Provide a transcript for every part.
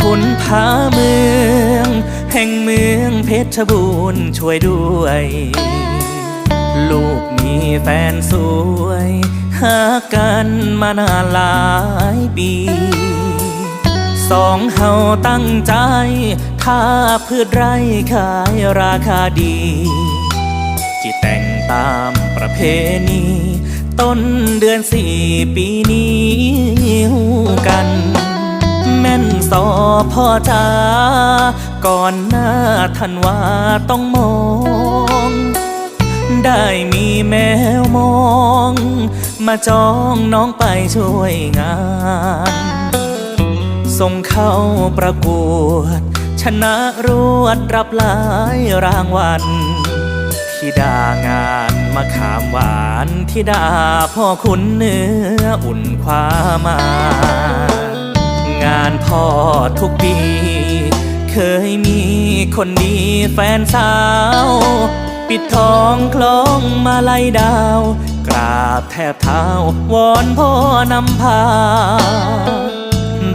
คุณพาเมือง แห่งเมืองเพชรบูรณ์ช่วยด้วย ลูกมีแฟนสวย หากันมานานหลายปี สองเฮาตั้งใจ ถ้าพืชไร่ขายราคาดีจิแต่งตามประเพณี ต้นเดือนสี่ปีนี้หูกัน สอพ่อจ้าก่อนหน้าทันว่าต้องมอง ได้มีแมวมอง มาจองน้องไปช่วยงาน ส่งเข้าประกวด ชนะรวดรับหลายรางวัลที่ดางานมาขามหวานที่ดาพ่อคุณเนื้ออุ่นความมา งานพ่อทุกปี เคยมีคนดีแฟนสาว ปิดทองคล้องมาลัยดาว กราบแทบเท้าวอนพ่อนำพา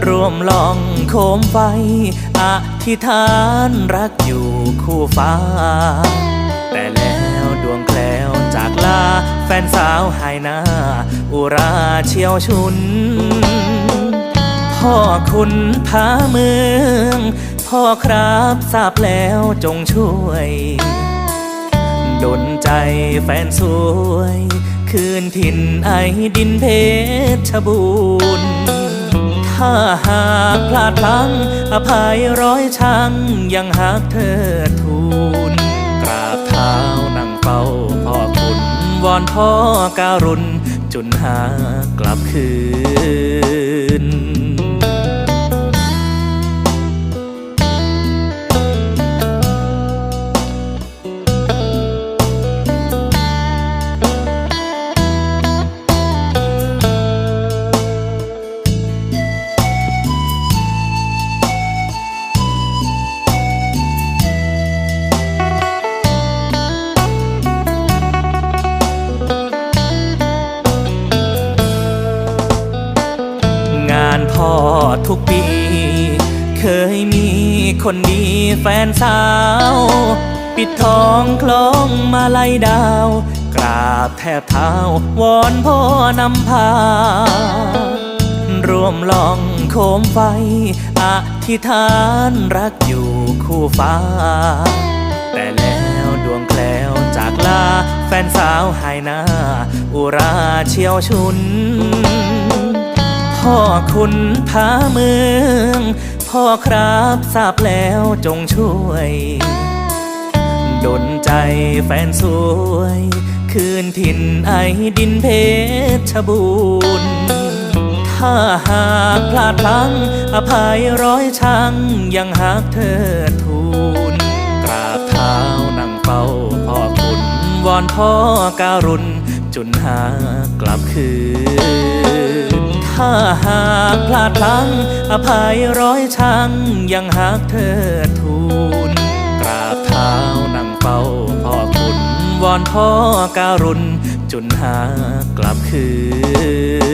ร่วมลองโคมไฟ อธิษฐานรักอยู่คู่ฟ้า แต่แล้วดวงแคล้วจากลา แฟนสาวหายหน้า อุราเชียวชุน คุณพาเมือง พ่อครับทราบแล้วจงช่วยดนใจแฟนสวย คืนถิ่นไอดินเพชรบูรณ์ถ้าหากพลาดพลั้งอภัยร้อยชังยังหักเธอทูลกราบเท้านั่งเฝ้าพ่อคุณวอนพ่อการุณจุนหากลับคืน พ่อทุกปี เคยมีคนดีแฟนสาว ปิดทองคล้องมาลัยดาว กราบแทบเท้าวอนพ่อนำพา ร่วมลองโคมไฟ อธิษฐานรักอยู่คู่ฟ้า แต่แล้วดวงแคล้วจากลา แฟนสาวหายหน้า อุราเชียวชุน พ่อคุณพาเมือง พ่อครับทราบแล้วจงช่วย ดนใจแฟนสวย คืนถิ่นไอดินเพชรบูรณ์ถ้าหากพลาดพลั้งอภัยร้อยชังยังหักเธอทูลกราบเท้านั่งเฝ้าพ่อคุณวอนพ่อการุณ จุนหากลับคืน ถ้าหากพลาดพลั้งอภัยร้อยชังยังหากเธอทูลกราบเท้านั่งเฝ้าพ่อคุณวอนพ่อการุณจุนหากลับคืน